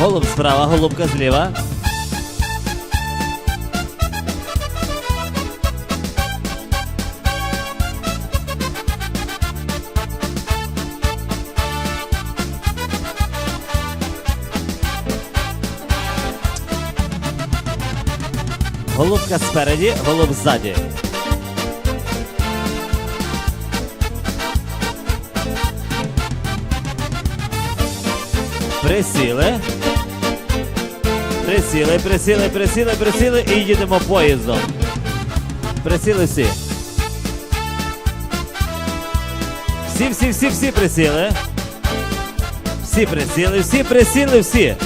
Голуб справа, голубка зліва. Голубка спереді, голуб ззаді. Присіли. Присіли, присіли, присіли, присіли і їдемо поїздом. Присіли всі. Всі, всі, присіли. Всі присіли, всі присіли, всі.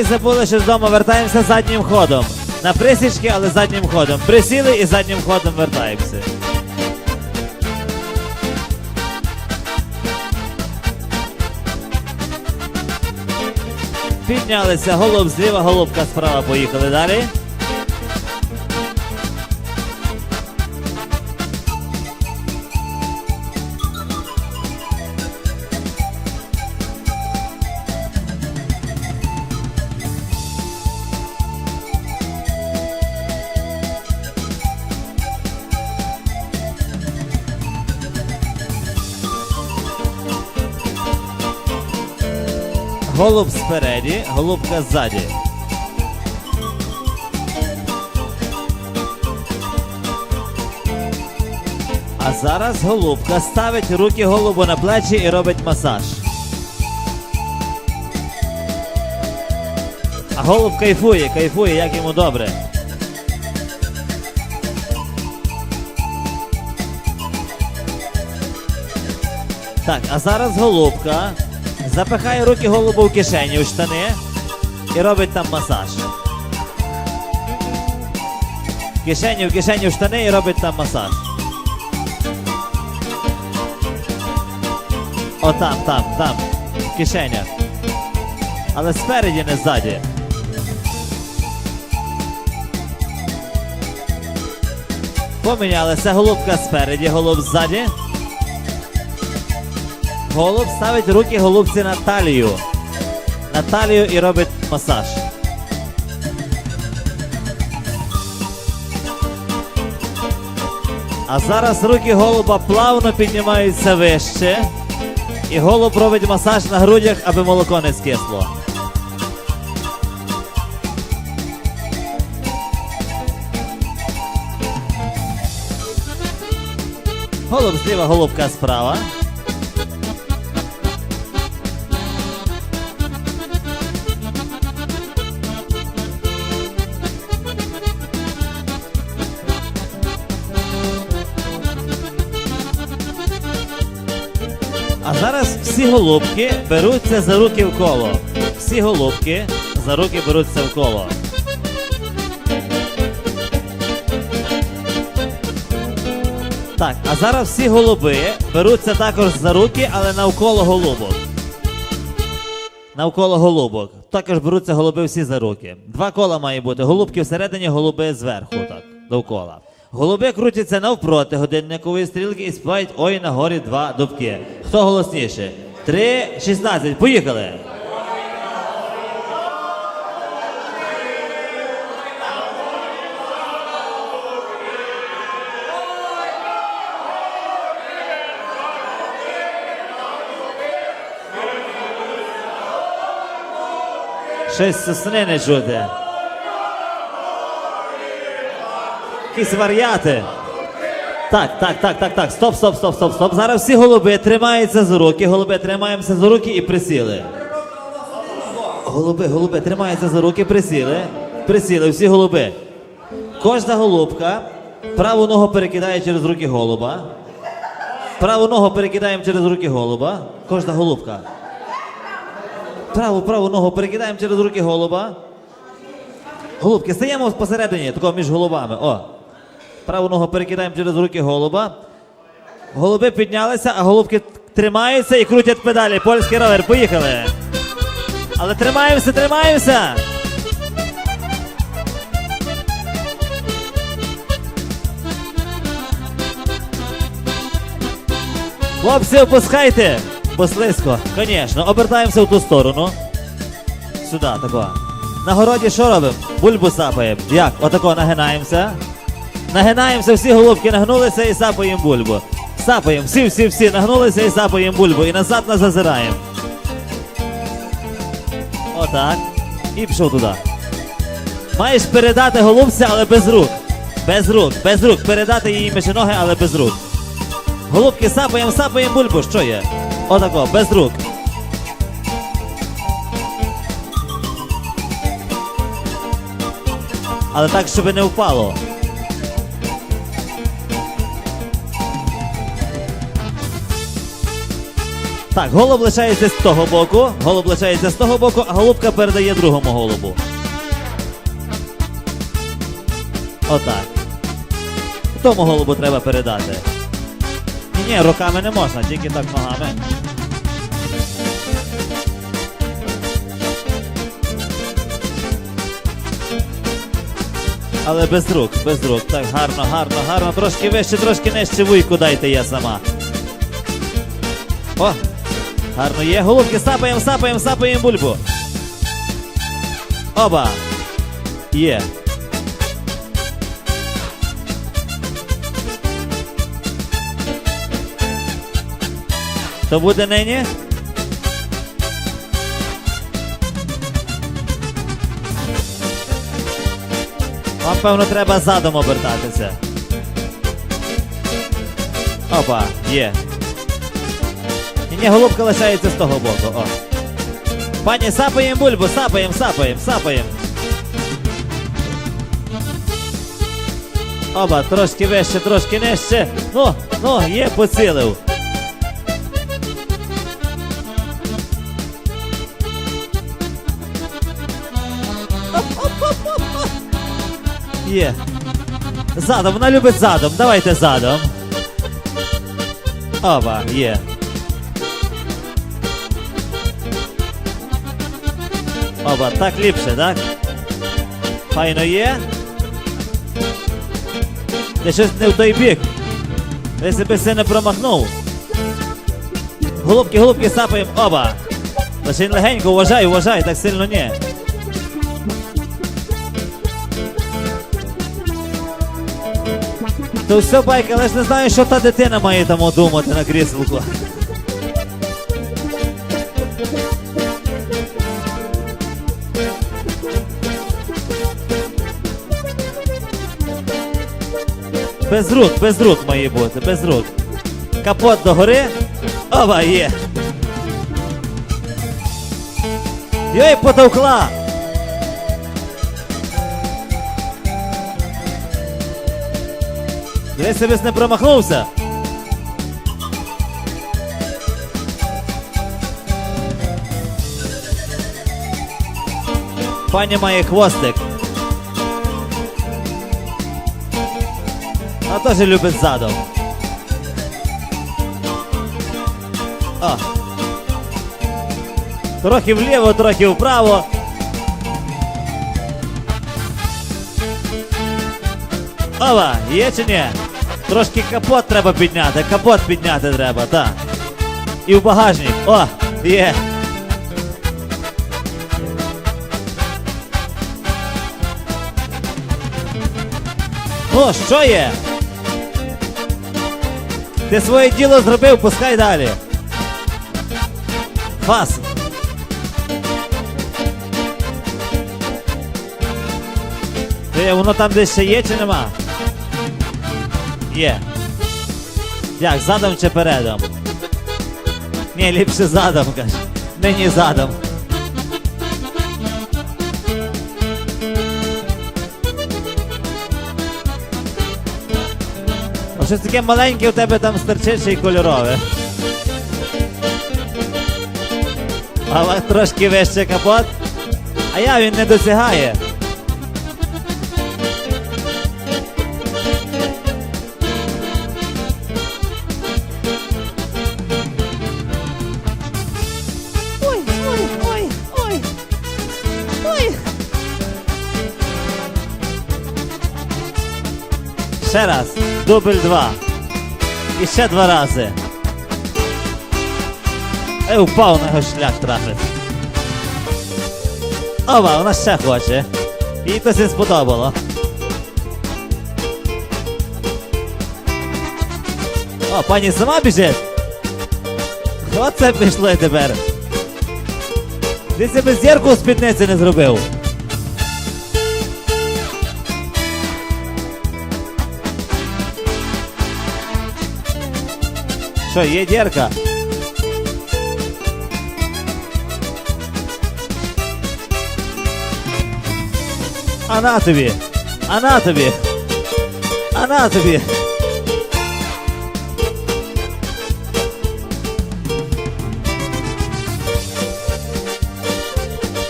І забули, що з дому вертаємося заднім ходом. На присічки, але заднім ходом. Присіли і заднім ходом вертаємося. Піднялися, голуб зліва, голубка справа. Поїхали далі. Голуб спереді, голубка ззаді. А зараз голубка ставить руки голубу на плечі і робить масаж. А голуб кайфує, кайфує, як йому добре. Так, а зараз голубка запихає руки голубу в кишені у штани і робить там масаж. Кишені, в кишені в штани і робить там масаж. О, там, там, там. В кишенях. Але спереді, не ззаді. Помінялися голубка спереді, голуб ззаді. Голуб ставить руки голубці на талію. На талію і робить масаж. А зараз руки голуба плавно піднімаються вище. І голуб робить масаж на грудях, аби молоко не скисло. Голуб зліва, голубка справа. Зараз всі голубки беруться за руки в коло. Всі голубки за руки беруться в коло. Так, а зараз всі голуби беруться також за руки, але навколо голубок. Навколо голубок. Також беруться голуби всі за руки. Два кола має бути. Голубки всередині, голуби зверху, так, довкола. Голуби крутяться навпроти годинникової стрілки і співають ой на горі два дубки. Хто голосніше? Три, шістнадцять. Поїхали! Щось сосни не чути. Якісь варіати. Так, так, так, так, так. Стоп, стоп, стоп, стоп, стоп. Зараз всі голуби тримаються за руки. Голуби тримаємося за руки і присіли. Голуби, голуби тримаються за руки, присіли. Присіли, всі голуби. Кожна голубка праву ногу перекидає через руки голуба. Праву ногу перекидаємо через руки голуба. Кожна голубка. Праву, праву ногу перекидаємо через руки голуба. Голубки, стаємо посередині, такого між голубами. О. Праву ногу перекидаємо через руки голуба. Голуби піднялися, а голубки тримаються і крутять педалі. Польський ровер, поїхали. Але тримаємося, тримаємося. Хлопці, опускайте. Бо слизько. Звісно, обертаємося в ту сторону. Сюди, тако. На городі що робимо? Бульбу сапаємо. Як? Отако нагинаємося. Нагинаємося, всі голубки нагнулися і сапаємо бульбу. Сапаємо, всі, всі, всі нагнулися і сапаємо бульбу. І назад нас зазираємо. Отак. І пішов туди. Маєш передати голубця, але без рук. Без рук, без рук. Передати їй між ноги, але без рук. Голубки сапаємо, сапаємо бульбу. Що є? Отако, без рук. Але так, щоб не впало. Так, голуб лишається з того боку, голуб лишається з того боку, а голубка передає другому голубу. Отак. Тому голубу треба передати. Ні, ні, руками не можна, тільки так ногами. Але без рук, без рук. Так, гарно, гарно, гарно. Трошки вище, трошки нижче вуйку дайте я сама. О! Гарно є. Голубки сапаємо, сапаємо, сапаємо бульбу. Оба. Є. То буде нині? Вам, певно, треба задом обертатися. Опа, є. Ні, голубка лишається з того боку. О. Пані, сапаємо бульбу, сапаємо, сапаємо, сапаємо. Оба, трошки вище, трошки нижче. Ну, ну, є, поцілив. Є. Задом, вона любить задом. Давайте задом. Оба, є. Оба, так ліпше, так? Файно є. Ти щось не в той бік. Ти себе не промахнув. Голубки, голубки сапаємо. Оба. Лише легенько, уважай, уважай, так сильно ні. То все байка, але ж не знаю, що та дитина має там думати на кріселку. Без рук, без рук має бути, без рук. Капот догори. Оба є. Йой, потовкла. Дивись, себе не промахнувся. Пані має хвостик. А теж любить задом. О. Трохи вліво, трохи вправо. Ова, є чи ні? Трошки капот треба підняти, капот підняти треба, так. І в багажник. О, є. Ну, що є? Ти своє діло зробив, пускай далі. Фас. Ти, воно там десь ще є чи нема? Є. Як, задом чи передом? Ні, ліпше задом, каже. Нині задом. Щось таке маленьке у тебе там старчище і кольорове. Але трошки вище капот. А я він не досягає. Ще раз. Дубль два. І ще два рази. Ей, впав на його шлях трафить. Ова, вона ще хоче. Їй то не сподобало. О, пані сама біжить. Оце пішло тепер. Ти себе зірку у спідниці не зробив. Що, є дірка? А на тобі! А на тобі! А на тобі!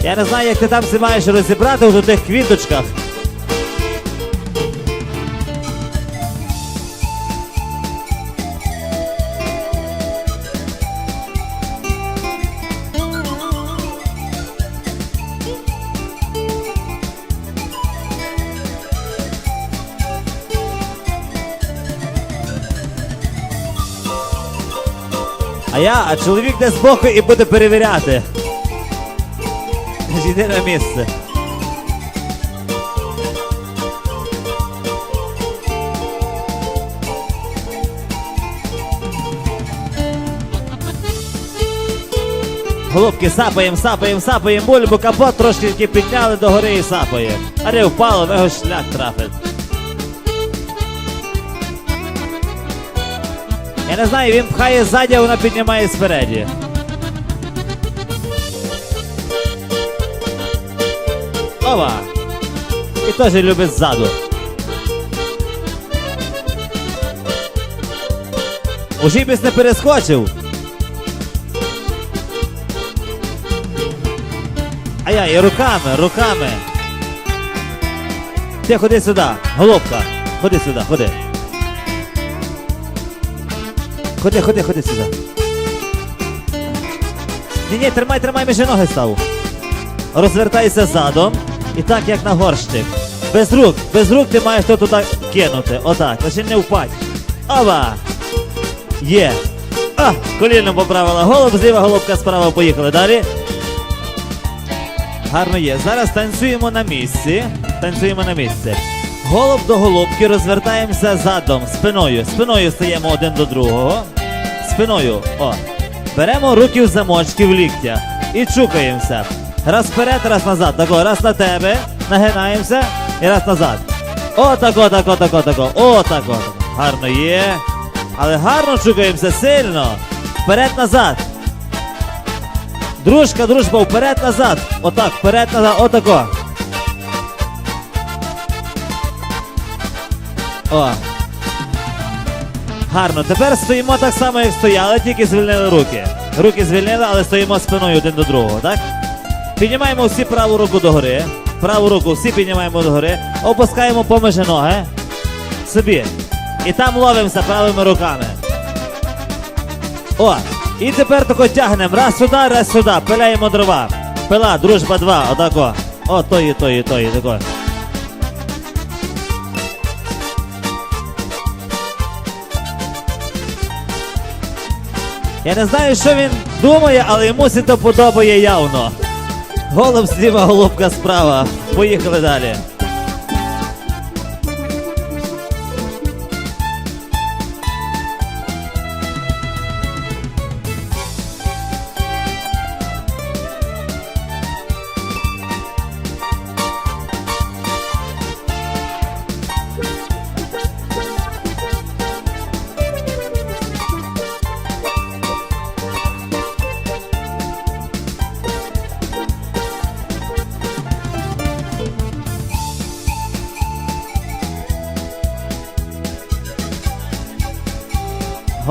Я не знаю, як ти там все маєш розібрати у тих квіточках. Я, а чоловік де збоку і буде перевіряти. Йди на місце. Голубки сапаєм, сапаєм, сапаєм, бульбу, капот трошки підняли до гори і сапаєм. А не впало, в його шлях трафить. Я не знаю, він пхає ззаді, а вона піднімає спереді. Ова! І теж любить ззаду. Ужібіс не перескочив. А я і руками, руками. Ти ходи сюди, голубка. Ходи сюди, ходи. Ходи, ходи, ходи сюди. Ні, ні, тримай, тримай, між ноги став. Розвертайся задом. І так, як на горщик. Без рук, без рук ти маєш то туди кинути. Отак, лише не впадь. Ова! Є. А, коліном поправила голуб, зліва голубка справа поїхали. Далі. Гарно є. Зараз танцюємо на місці. Танцюємо на місці. Голуб до голубки розвертаємося задом, спиною. Спиною стаємо один до другого. Спиною. О. Беремо руки в замочки в ліктя і чукаємося. Раз вперед, раз назад. Тако, раз на тебе, нагинаємося і раз назад. О, тако, тако, тако, тако. О, тако. Гарно є. Але гарно чукаємося сильно. Вперед назад. Дружка, дружба, вперед назад. Отак, вперед назад, отако. О. Гарно. Тепер стоїмо так само, як стояли, тільки звільнили руки. Руки звільнили, але стоїмо спиною один до другого, так? Піднімаємо всі праву руку догори. Праву руку всі піднімаємо догори. Опускаємо поміж ноги. Собі. І там ловимося правими руками. О! І тепер тако тягнемо. Раз сюди, раз сюди. Пиляємо дрова. Пила, дружба, два. Отако. О, тої, тої, тої, тако. Я не знаю, що він думає, але йому це подобає явно. Голуб зліва, голубка справа. Поїхали далі.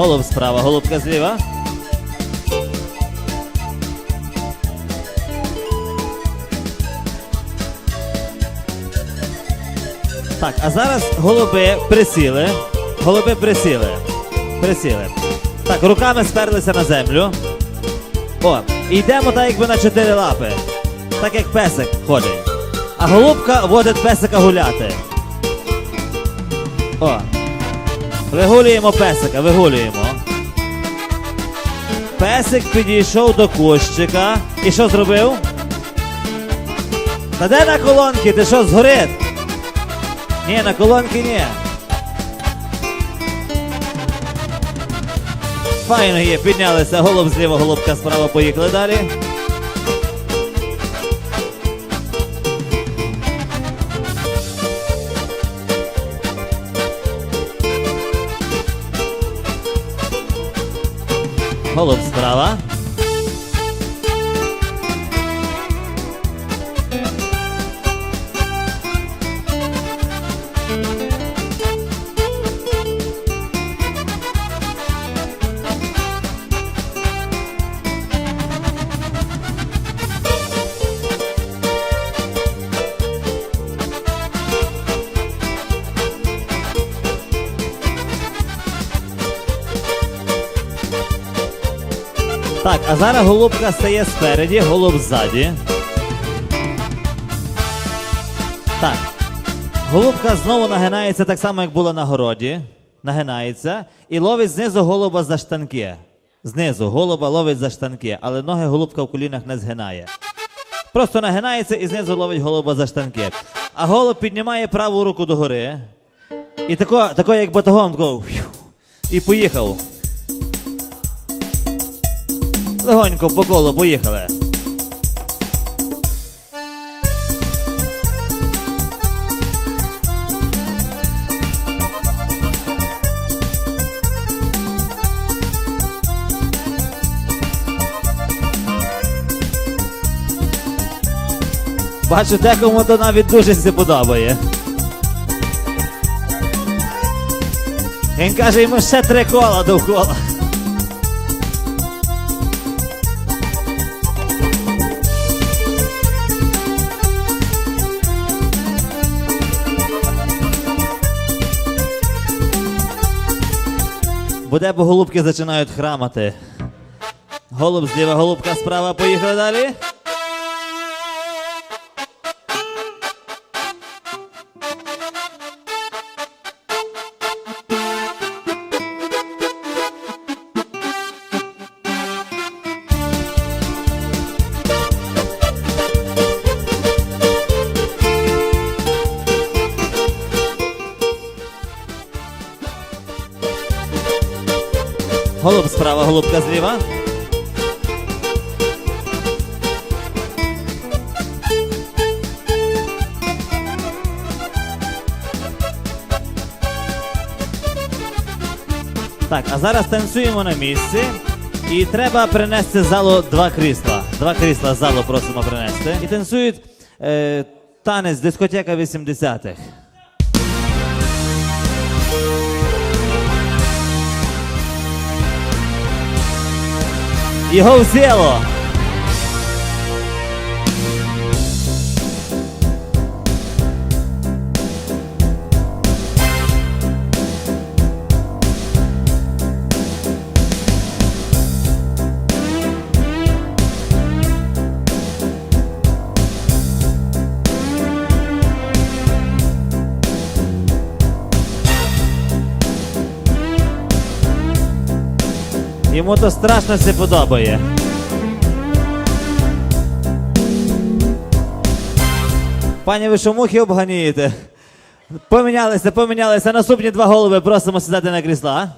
Голуб справа, голубка зліва. Так, а зараз голуби присіли. Голуби присіли. Присіли. Так, руками сперлися на землю. О, йдемо так, якби на чотири лапи. Так як песик ходить. А голубка водить песика гуляти. О, Вигулюємо песика, вигулюємо. Песик підійшов до кущика. І що зробив? Та де на колонки? Ти що, згорить? Ні, на колонки ні. Файно є, піднялися, голуб зліва, голубка справа, поїхали далі. Голуб справа. А зараз голубка стає спереді, голуб ззаді. Так. Голубка знову нагинається так само, як була на городі. Нагинається і ловить знизу голуба за штанки. Знизу голуба ловить за штанки, але ноги голубка в колінах не згинає. Просто нагинається і знизу ловить голуба за штанки. А голуб піднімає праву руку догори. І тако, тако як батогом, тако, і поїхав. Легонько по колу поїхали. Бачу, декому то навіть дуже се подобає. Він каже, йому ще три кола довкола. Буде, бо голубки зачинають храмати. Голуб зліва, голубка справа, поїхали далі. Голуб справа, голубка зліва. Так, а зараз танцюємо на місці. І треба принести залу два крісла. Два крісла залу просимо принести. І танцюють е, танець дискотека 80-х. Його взяло. Йому то страшно це подобає. Пані, ви що мухи обганієте? Помінялися, помінялися. Наступні два голови просимо сідати на крісла.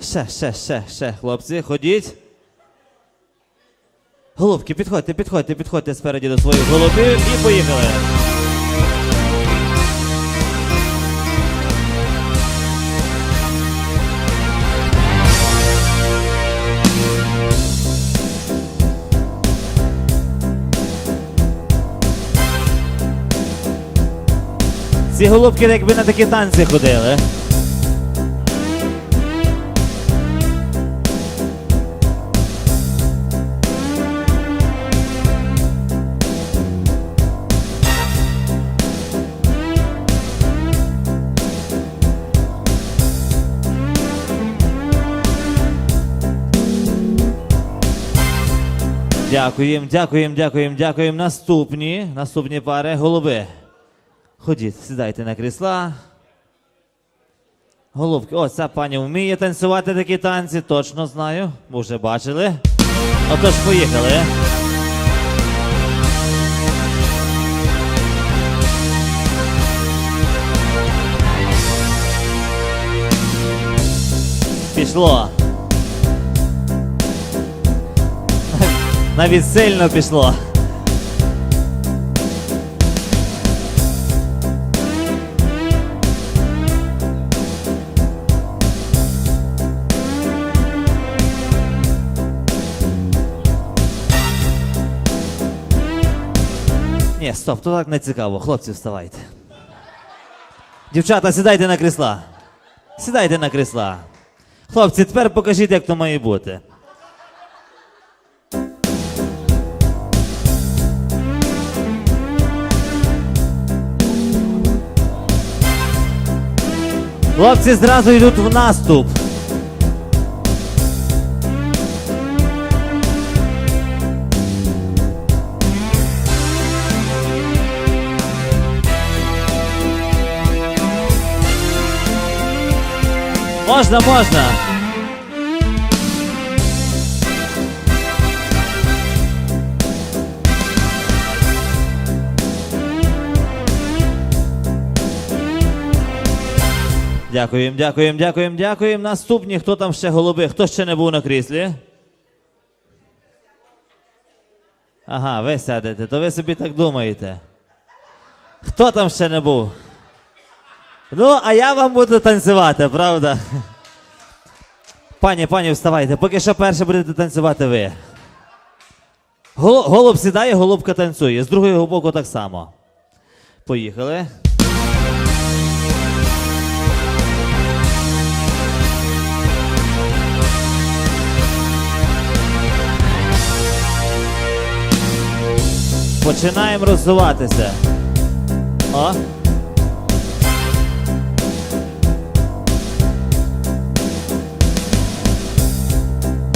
Ще, ще, ще, ще, хлопці, ходіть. Голубки, підходьте, підходьте, підходьте спереді до своїх голубів і поїхали. Ці голубки якби на такі танці ходили. Дякуємо, дякуємо, дякуємо, дякуємо. Наступні, наступні пари голуби. Ходіть, сідайте на крісла. Голубки, о, ця пані вміє танцювати такі танці, точно знаю, бо вже бачили. Отож, поїхали. Пішло. Навіть сильно пішло. Ні, стоп, то так не цікаво. Хлопці, вставайте. Дівчата, сідайте на крісла. Сідайте на крісла. Хлопці, тепер покажіть, як то має бути. Хлопці зразу йдуть в наступ. Можна, можна. Дякуємо, дякуємо, дякуємо, дякуємо. Наступні, хто там ще голуби? Хто ще не був на кріслі? Ага, ви сядете, то ви собі так думаєте. Хто там ще не був? Ну, а я вам буду танцювати, правда? Пані, пані, вставайте, поки що перше будете танцювати ви. Голуб, сідає, голубка танцює. З другого боку так само. Поїхали. Починаємо розвиватися. О.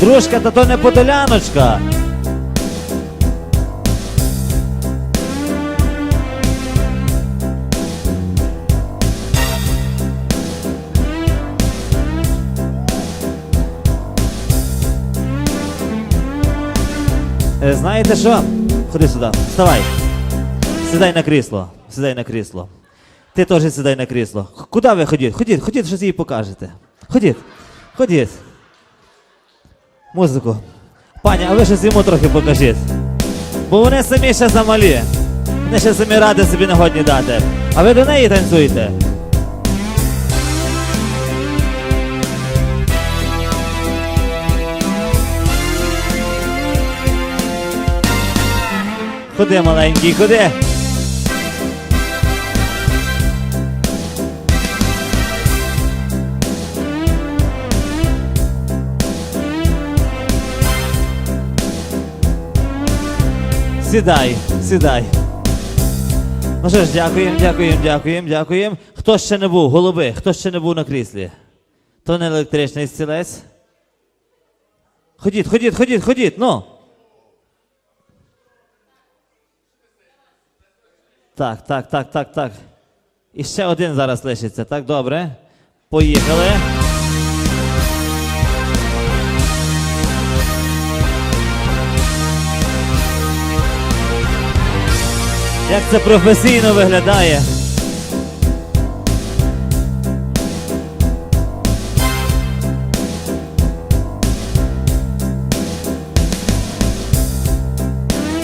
Дружка, та то не подоляночка. Е, Знаєте що? Ходи сюди, вставай. Сідай на крісло. Сідай на крісло. Ти теж сідай на крісло. Куди ви ходіть? Ходіть, ходіть, щось їй покажете. Ходіть, ходіть. Музику. Пані, а ви щось йому трохи покажіть. Бо вони самі ще замалі. Вони ще самі ради собі не годні дати. А ви до неї танцюєте. Ходи, маленький, ходи. Сідай, сідай. Ну що ж, дякуємо, дякуємо, дякуємо, дякуємо. Хто ще не був? Голуби, хто ще не був на кріслі? То не електричний стілець. Ходіть, ходіть, ходіть, ходіть, ну. Так, так, так, так, так. І ще один зараз лишиться. Так, добре. Поїхали. Як це професійно виглядає.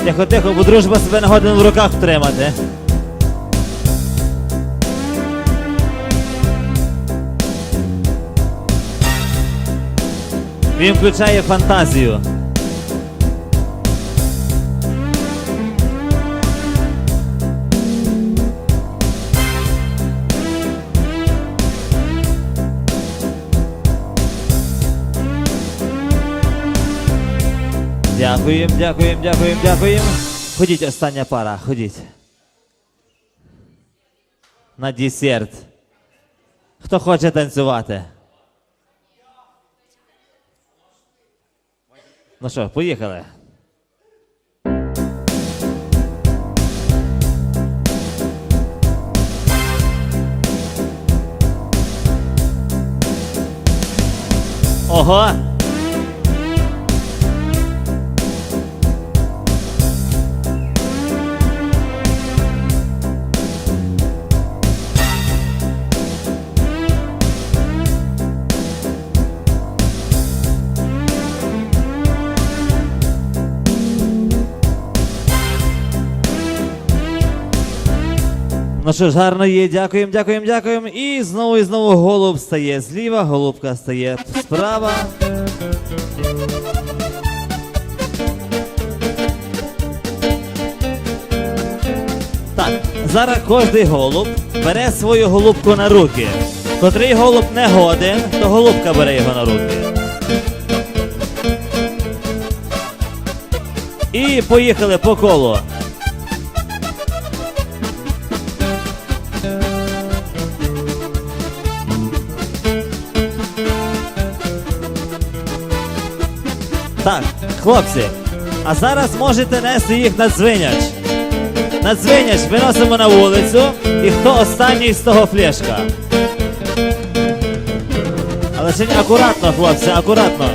Тихо, тихо, бо дружба себе не годен в руках втримати. Він включає фантазію. Дякуємо, дякуємо, дякуємо, дякуємо. Ходіть, остання пара, ходіть. На десерт. Хто хоче танцювати? Ну що, поїхали. одного. Ну що ж, гарно є, дякуємо, дякуємо, дякуємо. І знову і знову голуб стає зліва, голубка стає справа. Так, зараз кожний голуб бере свою голубку на руки. Котрий голуб не годен, то голубка бере його на руки. І поїхали по колу. Так, хлопці, а зараз можете нести їх на дзвиняч. На дзвиняч виносимо на вулицю, і хто останній з того флешка. Але ще акуратно, хлопці, акуратно.